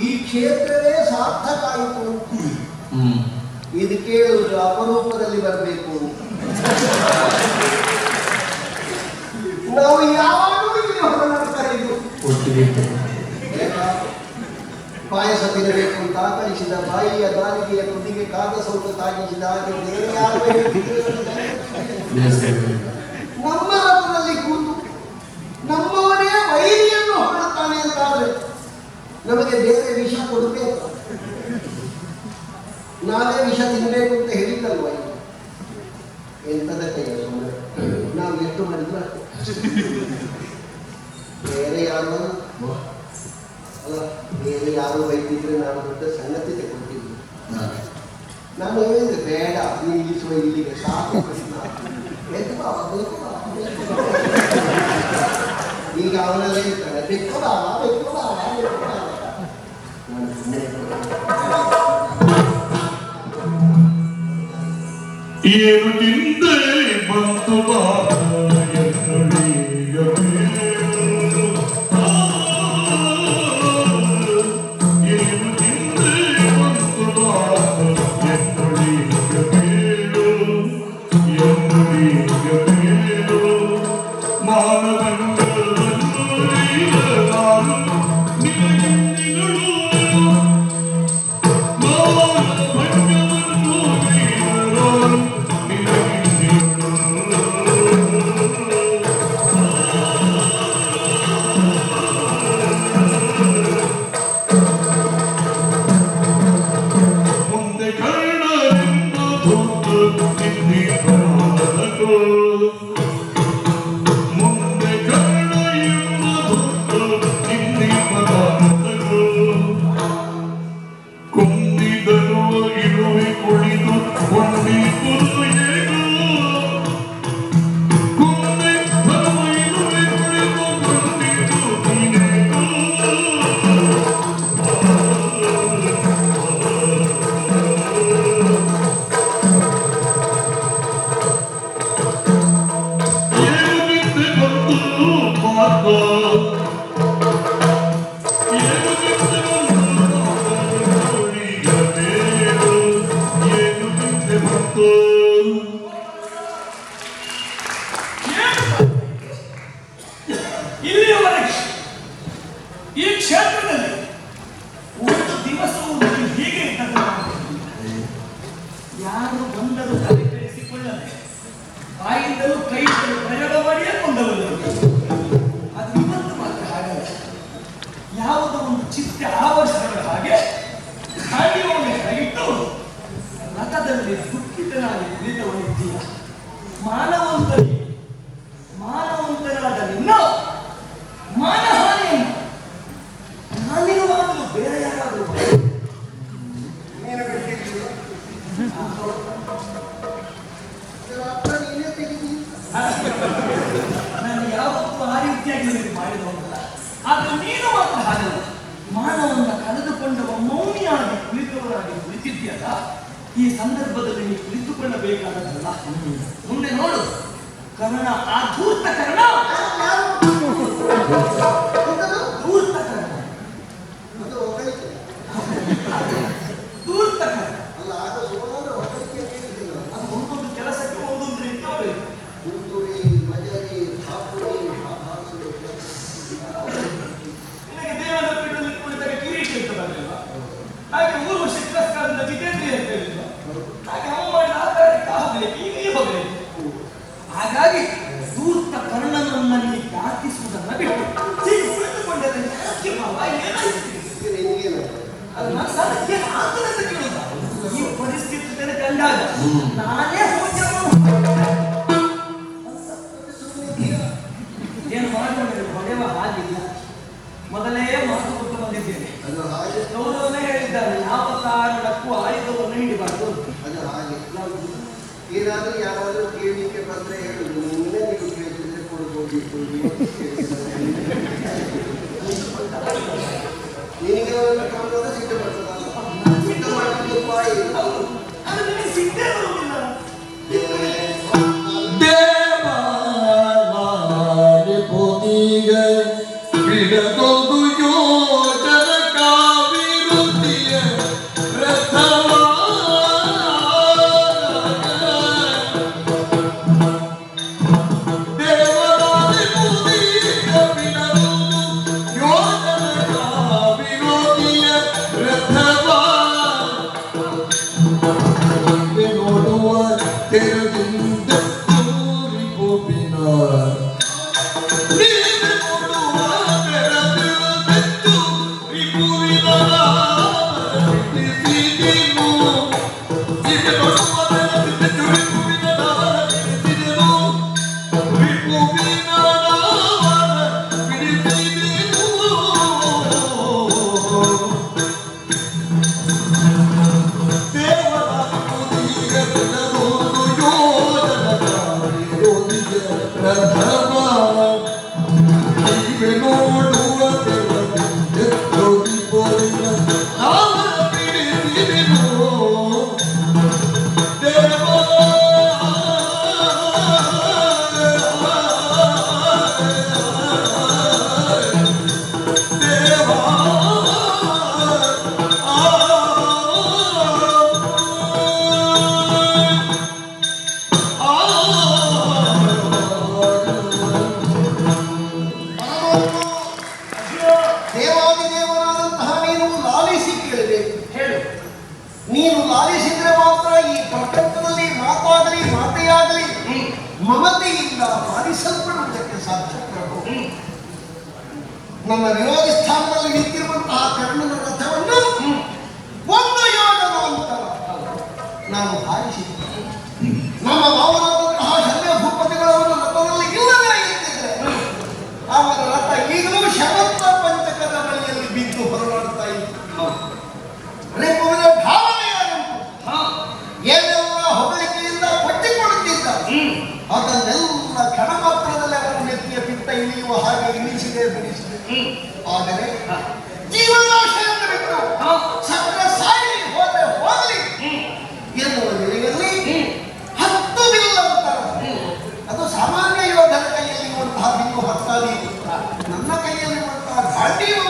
ಈ ಕ್ಷೇತ್ರವೇ ಸಾರ್ಥಕ ಆಯಿತು ಹ್ಮ್ ಇದು ಕೇಳುವುದು ಅಪರೂಪದಲ್ಲಿ ಬರಬೇಕು ನಾವು ಯಾವಾಗಲೂ ಇಲ್ಲಿ ಹೊರನಾಡ್ತಾ ಇದ್ದು ಒಟ್ಟಿಗೆ ಪಾಯಸ ತಿನ್ನಬೇಕು ಅಂತ ಆಕಳಿಸಿದ ಬಾಯಿಯ ದಾರಿಗೆಯ ತುದಿಗೆ ಕಾದ ಸೌಟು ತಾಗಿಸಿದ ಹಾಗೆ ಬೇರೆ ಯಾರು ನಮಗೆ ಬೇರೆ ವಿಷ ಕೊಡಬೇಕು ನಾವೇ ವಿಷ ತಿನ್ನಬೇಕು ಅಂತ ಹೇಳಿದ್ದಲ್ವ? ಎಂತದ ನಾವು ಎಷ್ಟು ಮಾಡಿದ್ರು. ಬೇರೆ ಯಾರು, ಅಲ್ಲ, ಬೇರೆ ಯಾರು ಬೈತಿದ್ರೆ ನಾನು ದೊಡ್ಡ ಸಂಗತಿ ತಗೊಳ್ತಿದ್ವಿ ನಾನು ಹೇಳಿದ್ರೆ ಬೇಡ ನಿಲ್ಲಿಸುವ ಇಲ್ಲಿಗೆ ಸಾಕು. ಈಗ ಅವನಲ್ಲಿ ಹೇಳ್ತಾನೆ ಬೆಕ್ಕು ಬಾವ ఈ Boom. ಯಾರು ಬಂದರು ತಲೆ ಕೆಡಿಸಿಕೊಳ್ಳದೆ, ಬಾಯಿಂದಲೂ ಕೊಂಡವರು ಅದು ಇವತ್ತು ಮಾತ್ರ ಹಾಗಲ್ಲ ಯಾವುದೋ ಒಂದು ಚಿತ್ತ ಆವರಿಸಿದ ಹಾಗೆ ಕೈಯಿಟ್ಟು ರಥದಲ್ಲಿ ದುಃಖಿತನಾಗಿ ಕುಳಿತವನಿದ್ದೀಯ ಮಾನವಂತನಿಗೆ ಮಾನವಂತನಾದ ನಿನ್ನ ಮಾನಹಾನಿಯನ್ನು ನಾನಿರುವಾಗಲೂ ಬೇರೆ ಯಾರಾದರೂ ನೀನು ಬಿಟ್ಟಿದ್ದೀಯ? ಇದರ ಅರ್ಥ ನೀನೇ ತೆಗಿದೀಯ. ನಾನು ಯಾವತ್ತೂ ಆ ರೀತಿಯಾಗಿ ನಿನಗೆ ಮಾಡಿದವನಲ್ಲ ಆದ್ರೆ ನೀನು ಮಾತ್ರ ಹಾಗಲ್ಲ. ಮಾನವನ್ನ ಕಳೆದುಕೊಂಡವ ಮೌನಿಯಾಗಿ ಕುಳಿತವರಾಗಿ ಕುಳಿತಿದ್ಯಲ್ಲ ಈ ಸಂದರ್ಭದಲ್ಲಿ ನೀನು ಕುಳಿತುಕೊಳ್ಳಬೇಕಾದದಲ್ಲ ಮುಂದೆ ನೋಡು. ಕರ್ಣ ಆ ಧೂರ್ತ ಕರ್ಣ ಹಾಗೆ ವರ್ಷ ತಿರಸ್ಕಾರದಿಂದ ಜಿತೇಂದ್ರಿಯ ಅಂತ ಹೇಳಿಲ್ಲ ಹಾಗೆ ಈಗ ಈ ಹಾಗಾಗಿ ದೂರ್ತ ಕರ್ಣನನ್ನ ನೀ ಪ್ರಾರ್ಥಿಸುವುದನ್ನ ಬಿಟ್ಟು ಹೀಗೆ ಕುಳಿತುಕೊಂಡರೆ ಯಾಕೆ ಭಾವ ಏನಾಯ್ತು? ಇದು ನಿನ್ಗೇನು? ಅದು ನನ್ನ ಸಾಲಕ್ಕೆ ಆಗ್ತದೆ ಅಂತ ಕೇಳುದ ಈ ಪರಿಸ್ಥಿತಿ ಕಂಡಾಗ ನಾನೇ We're gonna go. 今天都是我。ನೀನು ಲಾಲಿಸಿದ್ರೆ ಮಾತ್ರ ಈ ಪ್ರಪಂಚದಲ್ಲಿ ಮಾತಾಗಲಿ, ಮಾತೆಯಾಗಲಿ ಮಮತೆಯಿಂದ ಪಾಲಿಸಲ್ಪಡುವುದಕ್ಕೆ ಸಾಧ್ಯ, ಪ್ರಭು. ನಮ್ಮ ವಿರೋಧಿ ಸ್ಥಾನದಲ್ಲಿ ನಿಂತಿರುವಂತಹ ಕರ್ಣನ ರಥವನ್ನು ಒಂದು ಯೋಗ ಅಂತರ ನಾನು ಹಾರಿಸಿದೆ ನಮ್ಮ ಭಾವನಾದಂತಹ ಅದನ್ನೆಲ್ಲ ಕ್ಷಣ ಮಾತ್ರದಲ್ಲಿ ಅವರ ವ್ಯಕ್ತಿಯ ಪಿತ್ತ ಇಳಿಯುವ ಹಾಗೆ ಇಳಿಸಿದೆ ಬಿಡಿಸಿದೆ ಆದರೆ ಜೀವನಾಶ ಬಿಟ್ಟು ಹಾ. ಸಕಲ ಸಾಯಿ ಹೋದ್ರೆ ಹೋಗಲಿ ಹ್ಮ್. ಎನ್ನುವ ನೆಲೆಯಲ್ಲಿ ಹ್ಮ್. ಹತ್ತು ಬಿಲ್ಲು ಅದು ಸಾಮಾನ್ಯ ಯೋಧನ ಕೈಯಲ್ಲಿ ಇರುವಂತಹ ಬಿಲ್ಲು ನನ್ನ ಕೈಯಲ್ಲಿರುವಂತಹ ಘಾಟಿಯು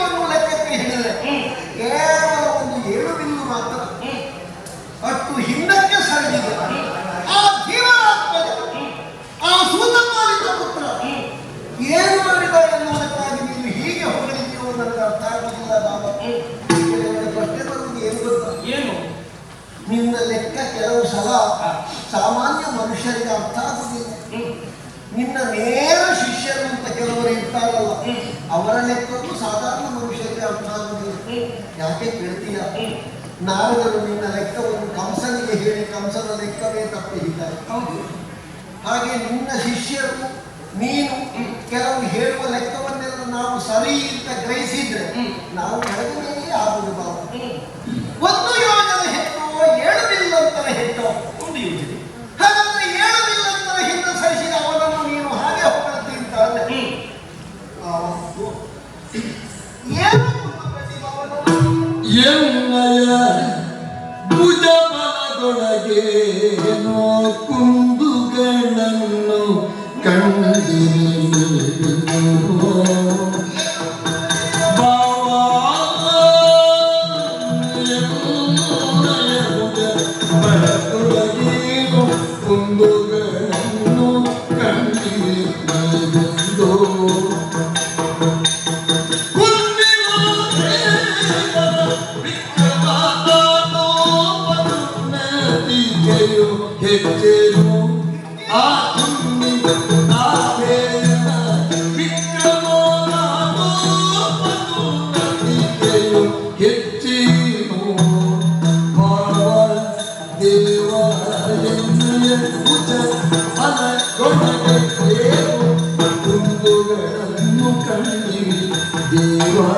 ನನಗೆ ಅರ್ಥ ಆಗುವುದಿಲ್ಲ ಬಾಬಾ. ಪ್ರಶ್ನೆ ಬರುವುದು ಏನು ಗೊತ್ತಾ? ಏನು? ನಿನ್ನ ಲೆಕ್ಕ ಕೆಲವು ಸಲ ಸಾಮಾನ್ಯ ಮನುಷ್ಯರಿಗೆ ಅರ್ಥ ಆಗುವುದಿಲ್ಲ ನಿನ್ನ ನೇರ ಶಿಷ್ಯರು ಅಂತ ಕೆಲವರು ಇರ್ತಾರಲ್ಲ ಅವರ ಲೆಕ್ಕಕ್ಕೂ ಸಾಧಾರಣ ಮನುಷ್ಯರಿಗೆ ಅರ್ಥ ಆಗೋದಿಲ್ಲ. ಯಾಕೆ ಕೇಳ್ತೀಯ? ನಾರದರು ನಿನ್ನ ಲೆಕ್ಕವನ್ನು ಕಂಸನಿಗೆ ಹೇಳಿ ಕಂಸನ ಲೆಕ್ಕವೇ ತಪ್ಪಿದ್ದಾರೆ ಹೌದು. ಹಾಗೆ ನಿನ್ನ ಶಿಷ್ಯರು ನೀನು ಕೆಲವು ಹೇಳುವ ಲೆಕ್ಕವನ್ನೆಲ್ಲ ನಾವು ಸರಿ ಅಂತ ಗ್ರಹಿಸಿದ್ರೆ ನಾವು ಕಳೆದ ಆಗುವುದು ಒಂದು ಯೋಜನೆ ಹೆಚ್ಚು ಏಳು ಅಂತ ಹೆಚ್ಚು ಒಂದು ಯೋಜನೆ. ಹಾಗಾದ್ರೆ ಏಳು ಬಿಲ್ಲಂತರ ಹಿಂದೆ ಸರಿಸಿದ ಅವನನ್ನು ನೀನು ಹಾಗೆ ಹೊಗಳ್ತಿ ಅಂತ ಅಂದ್ರೆ ಏನು ಎನ್ನಯ ಭುಜಬಲದೊಳಗೆ ನೋ ಕುಂದುಗಳನ್ನು ಕಂಡಿರು ಮನ ಕುಂದುಗಳನ್ನು ಕಂಡಿರಿ ದೇವಾ